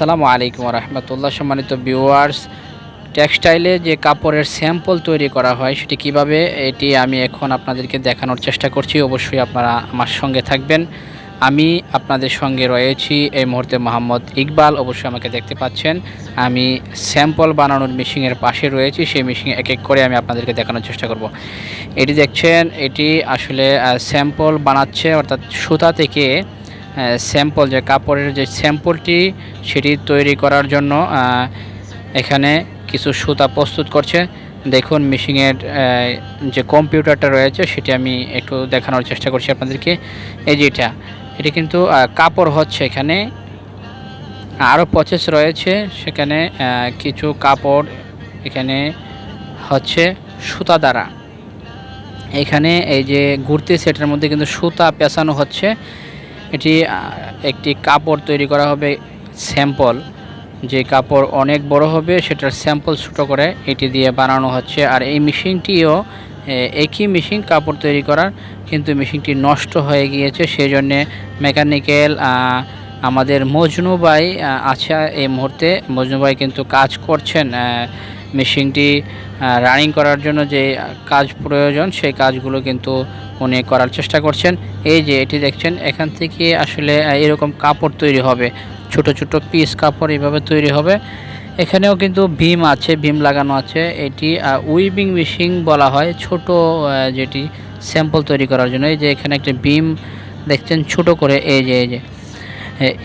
আসসালামু আলাইকুম রহমতুল্লাহ সম্মানিত ভিউয়ার্স, টেক্সটাইলে যে কাপড়ের স্যাম্পল তৈরি করা হয়, সেটি কীভাবে, এটি আমি এখন আপনাদেরকে দেখানোর চেষ্টা করছি। অবশ্যই আপনারা আমার সঙ্গে থাকবেন। আমি আপনাদের সঙ্গে রয়েছি এই মুহূর্তে মোহাম্মদ ইকবাল। অবশ্যই আমাকে দেখতে পাচ্ছেন। আমি স্যাম্পল বানানোর মেশিনের পাশে রয়েছি। সেই মেশিন এক এক করে আমি আপনাদেরকে দেখানোর চেষ্টা করব। এটি দেখছেন, এটি আসলে স্যাম্পল বানাচ্ছে, অর্থাৎ সুতা থেকে স্যাম্পল যে কাপড়ের যে স্যাম্পলটি সেটি তৈরি করার জন্য এখানে কিছু সুতা প্রস্তুত করছে। দেখুন মেশিনের যে কম্পিউটারটা রয়েছে, সেটি আমি একটু দেখানোর চেষ্টা করছি আপনাদেরকে। এই যে এটা কিন্তু কাপড় হচ্ছে এখানে। আরও প্রসেস রয়েছে, সেখানে কিছু কাপড় এখানে হচ্ছে সুতা দ্বারা। এখানে এই যে ঘুরতে সেটার মধ্যে কিন্তু সুতা পেঁচানো হচ্ছে। এটি একটি কাপড় তৈরি করা হবে স্যাম্পল। যে কাপড় অনেক বড় হবে, সেটার স্যাম্পল ছোটো করে এটি দিয়ে বানানো হচ্ছে। আর এই মেশিনটিও একই মেশিন কাপড় তৈরি করার, কিন্তু মেশিনটি নষ্ট হয়ে গিয়েছে। সেই জন্যে মেকানিক্যাল আমাদের মজনু ভাই আছে এই মুহূর্তে। মজনু ভাই কিন্তু কাজ করছেন মেশিনটি রানিং করার জন্য যে কাজ প্রয়োজন, সেই কাজগুলো কিন্তু উনি করার চেষ্টা করছেন। এই যে এটি দেখছেন, এখান থেকে আসলে এরকম কাপড় তৈরি হবে। ছোট ছোট পিস কাপড় এইভাবে তৈরি হবে। এখানেও কিন্তু ভীম আছে, ভীম লাগানো আছে। এটি উইভিং মেশিন বলা হয়। ছোট যেটি স্যাম্পল তৈরি করার জন্য। এই যে এখানে একটা বিম দেখছেন, ছোট করে। এই যে এই যে।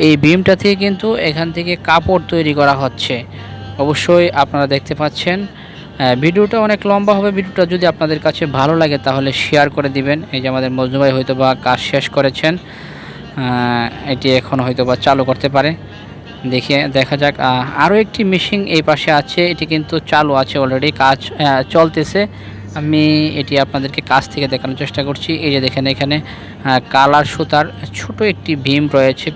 এই বিমটা থেকে কিন্তু এখান থেকে কাপড় তৈরি করা হচ্ছে। অবশ্যই আপনারা দেখতে পাচ্ছেন। ভিডিওটা অনেক লম্বা হবে। ভিডিওটা যদি আপনাদের কাছে ভালো লাগে তাহলে শেয়ার করে দিবেন। এই যে আমাদের মজনু ভাই হয়তো বা কাজ শেষ করেছেন। এটি এখন হয়তো বা চালু করতে পারে। দেখে, দেখা যাক। আরও একটি মেশিন এই পাশে আছে। এটি কিন্তু চালু আছে অলরেডি কাজ চলতেছে। আমি এটি আপনাদেরকে কাছ থেকে দেখানোর চেষ্টা করছি। এই যে দেখেন এখানে কালার সুতার ছোট একটি ভীম রয়েছে।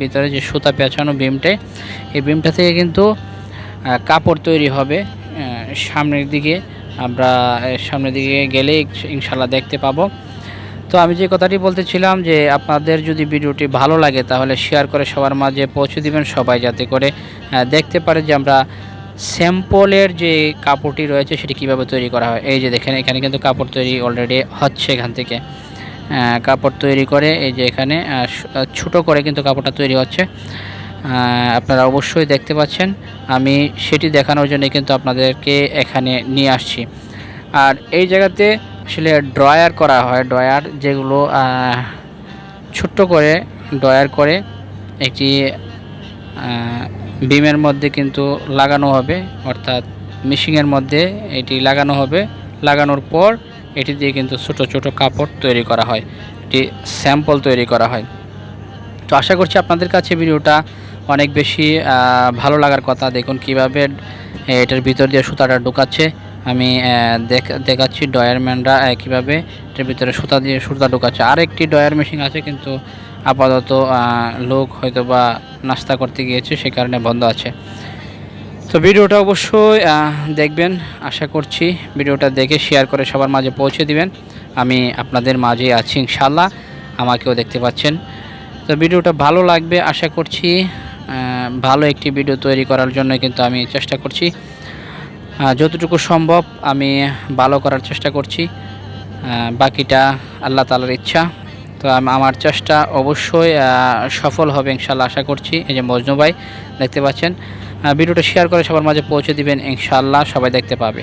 ভিতরে যে সুতা পেঁচানো ভীমটাই এই ভীমটা থেকে কিন্তু কাপড় তৈরি হবে। সামনের দিকে, আমরা সামনের দিকে গেলে ইনশাল্লাহ দেখতে পাবো। তো আমি যে কথাটি বলতেছিলাম যে আপনাদের যদি ভিডিওটি ভালো লাগে তাহলে শেয়ার করে সবার মাঝে পৌঁছে দিবেন সবাই যাতে করে দেখতে পারে যে আমরা স্যাম্পলের যে কাপড়টি রয়েছে সেটি কীভাবে তৈরি করা হয়। এই যে দেখেন, এখানে কিন্তু কাপড় তৈরি অলরেডি হচ্ছে এখান থেকে। কাপড় তৈরি করে, এই যে এখানে ছোটো করে কিন্তু কাপড়টা তৈরি হচ্ছে। আপনারা অবশ্যই দেখতে পাচ্ছেন। আমি সেটি দেখানোর জন্য কিন্তু আপনাদেরকে এখানে নিয়ে আসছি। আর এই জায়গাতে আসলে ড্রয়ার করা হয়। ড্রয়ার যেগুলো ছোট্ট করে ড্রয়ার করে একটি বিমের মধ্যে কিন্তু লাগানো হবে। অর্থাৎ মেশিনের মধ্যে এটি লাগানো হবে। লাগানোর পর এটি দিয়ে কিন্তু ছোট ছোট কাপড় তৈরি করা হয়। এটি স্যাম্পল তৈরি করা হয়। তো আশা করছি আপনাদের কাছে ভিডিওটা অনেক বেশি ভালো লাগার কথা। দেখুন কীভাবে এটার ভিতর দিয়ে সুতাটা ঢুকাচ্ছে। আমি দেখ- দেখাচ্ছি ডয়ার ম্যানরা আহ, কীভাবে এটার ভিতরে সুতা দিয়ে সুতা ঢুকাচ্ছে। আর একটি ডয়ার মেশিন আছে কিন্তু আপাতত লোক হয়তো বা নাস্তা করতে গিয়েছে সে কারণে বন্ধ আছে। তো ভিডিওটা অবশ্যই দেখবেন আশা করছি ভিডিওটা দেখে শেয়ার করে সবার মাঝে পৌঁছে দিবেন। আমি আপনাদের মাঝে আছি ইনশাল্লাহ আমাকেও দেখতে পাচ্ছেন। তো ভিডিওটা ভালো লাগবে আশা করছি ভালো একটি ভিডিও তৈরি করার জন্য কিন্তু আমি চেষ্টা করছি। যতটুকু সম্ভব আমি ভালো করার চেষ্টা করছি। বাকিটা আল্লাহ তালার ইচ্ছা। তো আমার চেষ্টা অবশ্যই সফল হবে ইনশাল্লাহ আশা করছি। এই যে মজনু ভাই, দেখতে পাচ্ছেন। ভিডিওটা শেয়ার করে সবার মাঝে পৌঁছে দিবেন ইনশাল্লাহ সবাই দেখতে পাবে।